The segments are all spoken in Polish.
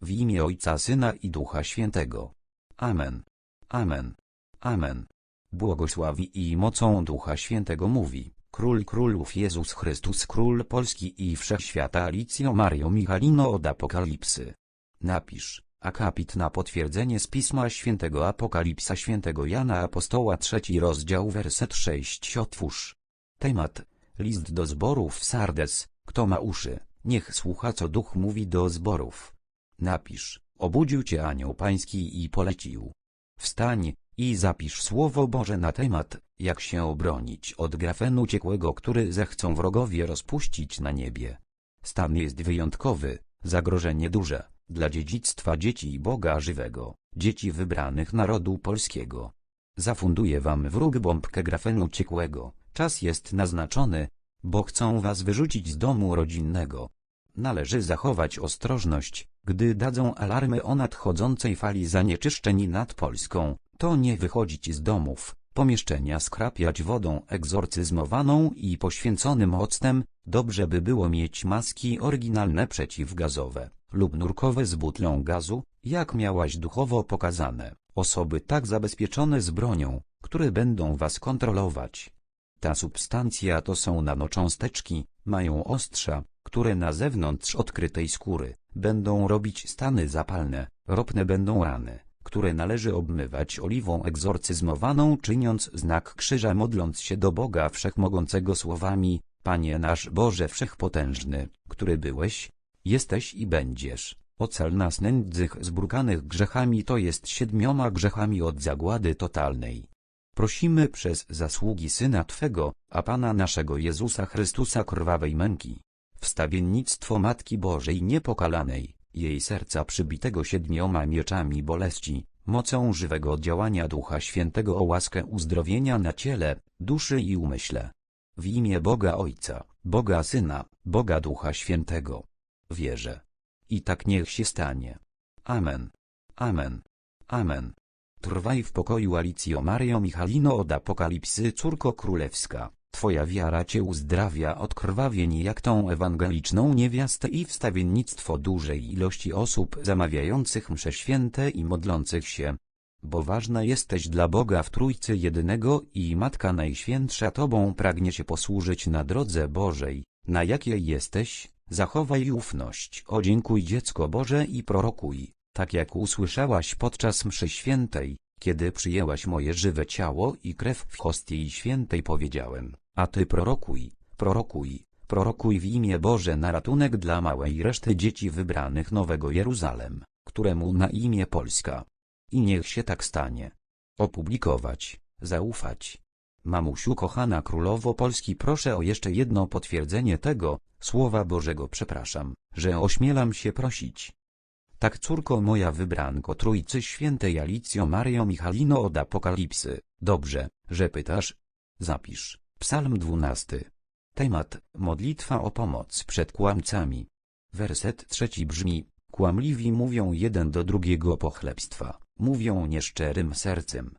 W imię Ojca, Syna i Ducha Świętego. Amen. Amen. Amen. Błogosławi i mocą Ducha Świętego mówi, Król Królów Jezus Chrystus Król Polski i Wszechświata Alicjo Mario Michalino od Apokalipsy. Napisz, akapit na potwierdzenie z Pisma Świętego Apokalipsa Świętego Jana Apostoła trzeci rozdział werset 6 otwórz. Temat, list do zborów Sardes, kto ma uszy, niech słucha co duch mówi do zborów. Napisz, obudził cię anioł pański i polecił. Wstań, i zapisz słowo Boże na temat, jak się obronić od grafenu ciekłego, który zechcą wrogowie rozpuścić na niebie. Stan jest wyjątkowy, zagrożenie duże, dla dziedzictwa dzieci Boga żywego, dzieci wybranych narodu polskiego. Zafunduje wam wróg bombkę grafenu ciekłego, czas jest naznaczony, bo chcą was wyrzucić z domu rodzinnego. Należy zachować ostrożność, gdy dadzą alarmy o nadchodzącej fali zanieczyszczeń nad Polską, to nie wychodzić z domów, pomieszczenia skrapiać wodą egzorcyzmowaną i poświęconym octem, dobrze by było mieć maski oryginalne przeciwgazowe, lub nurkowe z butlą gazu, jak miałaś duchowo pokazane, osoby tak zabezpieczone z bronią, które będą was kontrolować. Ta substancja to są nanocząsteczki, mają ostrza, które na zewnątrz odkrytej skóry, będą robić stany zapalne, ropne będą rany które należy obmywać oliwą egzorcyzmowaną czyniąc znak krzyża modląc się do Boga Wszechmogącego słowami, Panie nasz Boże Wszechpotężny, który byłeś, jesteś i będziesz, ocal nas nędzych zbrukanych grzechami to jest siedmioma grzechami od zagłady totalnej. Prosimy przez zasługi Syna Twego, a Pana naszego Jezusa Chrystusa krwawej męki, wstawiennictwo Matki Bożej Niepokalanej, jej serca przybitego siedmioma mieczami boleści, mocą żywego działania Ducha Świętego o łaskę uzdrowienia na ciele, duszy i umyśle. W imię Boga Ojca, Boga Syna, Boga Ducha Świętego. Wierzę. I tak niech się stanie. Amen. Amen. Amen. Trwaj w pokoju Alicjo Mario Michalino od Apokalipsy Córko Królewska. Twoja wiara cię uzdrawia od krwawień jak tą ewangeliczną niewiastę i wstawiennictwo dużej ilości osób zamawiających msze święte i modlących się. Bo ważna jesteś dla Boga w Trójcy Jedynego i Matka Najświętsza Tobą pragnie się posłużyć na drodze Bożej, na jakiej jesteś, zachowaj ufność, o dziękuj dziecko Boże i prorokuj, tak jak usłyszałaś podczas mszy świętej, kiedy przyjęłaś moje żywe ciało i krew w hostii świętej powiedziałem, a ty prorokuj, prorokuj, prorokuj w imię Boże na ratunek dla małej reszty dzieci wybranych Nowego Jeruzalem, któremu na imię Polska. I niech się tak stanie. Opublikować, zaufać. Mamusiu kochana królowo Polski proszę o jeszcze jedno potwierdzenie tego, słowa Bożego przepraszam, że ośmielam się prosić. Tak córko moja wybranko Trójcy Świętej Alicjo Mario Michalino od Apokalipsy, dobrze, że pytasz? Zapisz, psalm 12. Temat, modlitwa o pomoc przed kłamcami. Werset trzeci brzmi, kłamliwi mówią jeden do drugiego pochlebstwa, mówią nieszczerym sercem.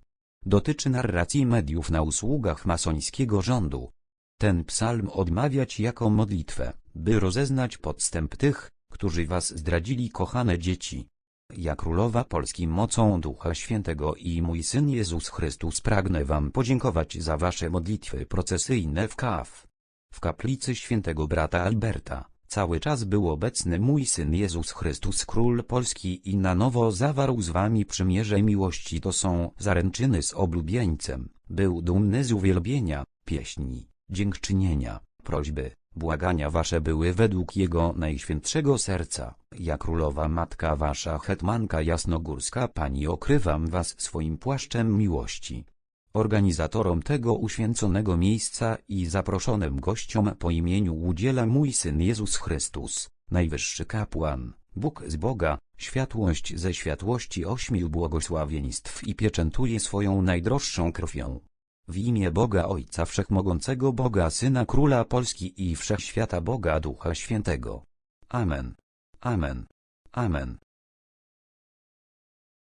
Dotyczy narracji mediów na usługach masońskiego rządu. Ten psalm odmawiać jako modlitwę, by rozeznać podstęp tych, którzy was zdradzili kochane dzieci. Ja królowa Polski mocą Ducha Świętego i mój Syn Jezus Chrystus pragnę wam podziękować za wasze modlitwy procesyjne w KAF. W kaplicy świętego brata Alberta, cały czas był obecny mój Syn Jezus Chrystus Król Polski i na nowo zawarł z wami przymierze miłości to są zaręczyny z oblubieńcem, był dumny z uwielbienia, pieśni, dziękczynienia, prośby, Błagania wasze były według jego najświętszego serca, ja królowa matka wasza hetmanka jasnogórska pani okrywam was swoim płaszczem miłości. Organizatorom tego uświęconego miejsca i zaproszonym gościom po imieniu udziela mój Syn Jezus Chrystus, najwyższy kapłan, Bóg z Boga, światłość ze światłości ośmiu błogosławieństw i pieczętuje swoją najdroższą krwią. W imię Boga Ojca Wszechmogącego Boga Syna Króla Polski i Wszechświata Boga Ducha Świętego. Amen. Amen. Amen.